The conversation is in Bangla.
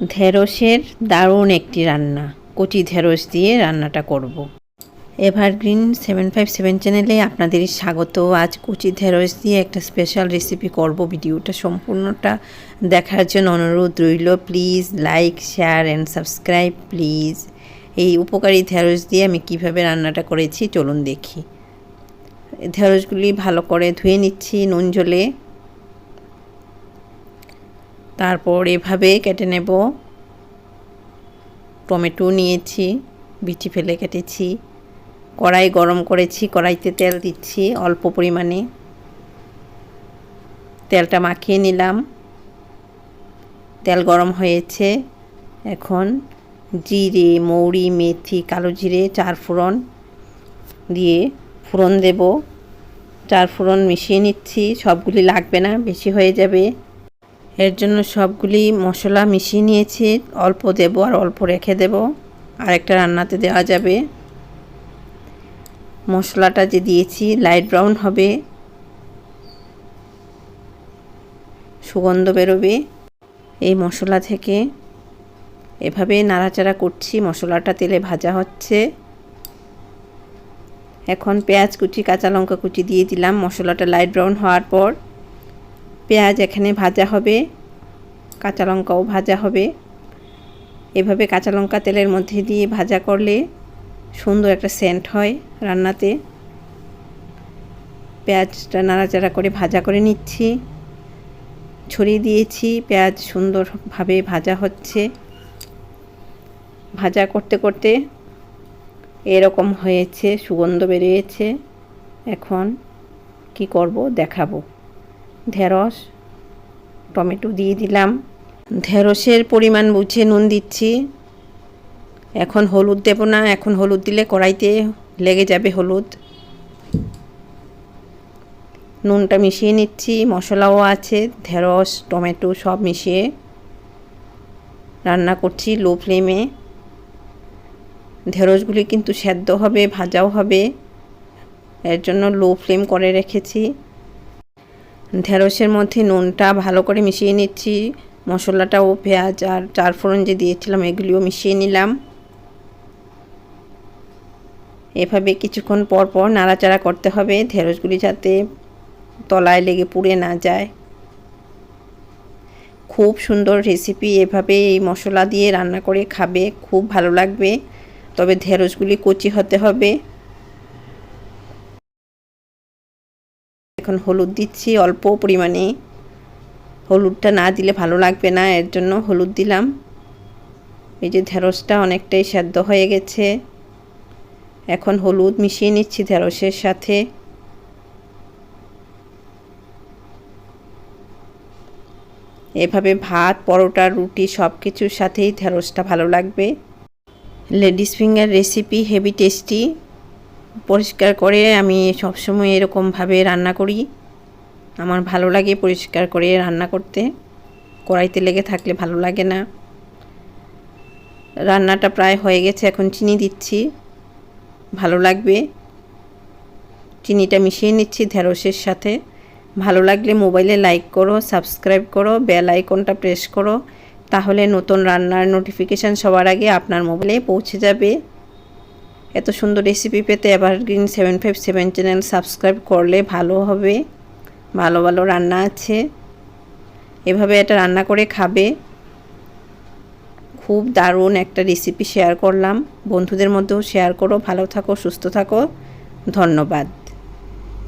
ঢেঁড়সের দারুণ একটি রান্না। কচি ঢেঁড়স দিয়ে রান্নাটা করব। এভারগ্রিন সেভেন ফাইভ সেভেন চ্যানেলে আপনাদের স্বাগত। আজ কচি ঢেঁড়স দিয়ে একটা স্পেশাল রেসিপি করব। ভিডিওটা সম্পূর্ণটা দেখার জন্য অনুরোধ রইল। Please like, share and subscribe, please. এই উপকারী ঢেঁড়স দিয়ে আমি কীভাবে রান্নাটা করেছি চলুন দেখি। ঢেঁড়সগুলি ভালো করে ধুয়ে নিচ্ছি নুন জলে। তারপর এভাবে কেটে নেব। টমেটো নিয়েছি, বিচি ফেলে কেটেছি। কড়াই গরম করেছি, কড়াইতে তেল দিচ্ছি অল্প পরিমাণে। তেলটা মাখিয়ে নিলাম। তেল গরম হয়েছে। এখন জিরে, মৌরি, মেথি, কালো জিরে, চার ফোড়ন দিয়ে ফোড়ন দেব। চার ফোড়ন মিশিয়ে নিচ্ছি, সবগুলি লাগবে না, বেশি হয়ে যাবে। এর জন্য সবগুলি মশলা মিশিয়ে নিয়েছি। অল্প দেব আর অল্প রেখে দেব। আর একটা রান্নাতে দেওয়া যাবে। মশলাটা যে দিয়েছি লাইট ব্রাউন হবে। সুগন্ধ বেরোবে এই মশলা থেকে। এভাবে নাড়াচাড়া করছি, মশলাটা তেলে ভাজা হচ্ছে। এখন পেঁয়াজ কুচি, কাঁচা লঙ্কা কুচি দিয়ে দিলাম। মশলাটা লাইট ব্রাউন হওয়ার পর পেঁয়াজ এখানে ভাজা হবে, কাঁচা লঙ্কাও ভাজা হবে। এভাবে কাঁচা লঙ্কা তেলের মধ্যে দিয়ে ভাজা করলে সুন্দর একটা সেন্ট হয় রান্নাতে। পেঁয়াজটা নাড়াচাড়া করে ভাজা করে নিচ্ছি। ছড়িয়ে দিয়েছি, পেঁয়াজ সুন্দরভাবে ভাজা হচ্ছে। ভাজা করতে করতে এরকম হয়েছে, সুগন্ধ বেরিয়েছে। এখন কি করব দেখাবো। ঢেঁড়স, টমেটো দিয়ে দিলাম। ঢেঁড়সের পরিমাণ বুঝে নুন দিচ্ছি। এখন হলুদ দেব না, এখন হলুদ দিলে কড়াইতে লেগে যাবে হলুদ। নুনটা মিশিয়ে নিচ্ছি, মশলাও আছে, ঢেঁড়স, টমেটো সব মিশিয়ে রান্না করছি লো ফ্লেমে। ঢেঁড়সগুলি কিন্তু সেদ্ধ হবে, ভাজাও হবে। এর জন্য লো ফ্লেম করে রেখেছি। ঢেঁড়সের মধ্যে নুনটা ভালো করে মিশিয়ে নিচ্ছি, মশলাটাও পেঁয়াজ আর চার ফোড়ন যে দিয়েছিলাম এগুলিও মিশিয়ে নিলাম। এভাবে কিছুক্ষণ পর পর নাড়াচাড়া করতে হবে, ঢেঁড়সগুলি যাতে তলায় লেগে পুড়ে না যায়। খুব সুন্দর রেসিপি এভাবে এই মশলা দিয়ে রান্না করে খাবে, খুব ভালো লাগবে। তবে ঢেঁড়সগুলি কচি হতে হবে। এখন হলুদ দিচ্ছি, অল্প পরিমাণে। হলুদটা না দিলে ভালো লাগবে না, এর জন্য হলুদ দিলাম। এই যে ঢেঁড়সটা অনেকটাই সেদ্ধ হয়ে গেছে। এখন হলুদ মিশিয়ে নিচ্ছি ঢেঁড়সের সাথে। এভাবে ভাত, পরোটা, রুটি সব কিছুর সাথেই ঢেঁড়সটা ভালো লাগবে। Ladies finger recipe heavy tasty. পরিষ্কার করে আমি সবসময় এরকমভাবে রান্না করি। আমার ভালো লাগে পরিষ্কার করে রান্না করতে। কড়াইতে লেগে থাকলে ভালো লাগে না। রান্নাটা প্রায় হয়ে গেছে, এখন চিনি দিচ্ছি। ভালো লাগবে। চিনিটা মিশিয়ে নিচ্ছি ঢেঁড়সের সাথে। ভালো লাগলে মোবাইলে লাইক করো, সাবস্ক্রাইব করো, বেল আইকনটা প্রেস করো। তাহলে নতুন রান্নার নোটিফিকেশান সবার আগে আপনার মোবাইলে পৌঁছে যাবে। এত সুন্দর রেসিপি পেতে evergreen seven five seven channel subscribe করলে ভালো হবে। ভালো ভালো রান্না আছে। এভাবে এটা রান্না করে খাবে। খুব দারুণ একটা রেসিপি শেয়ার করলাম। বন্ধুদের মধ্যেও শেয়ার করো। ভালো থাকো, সুস্থ থাকো। ধন্যবাদ।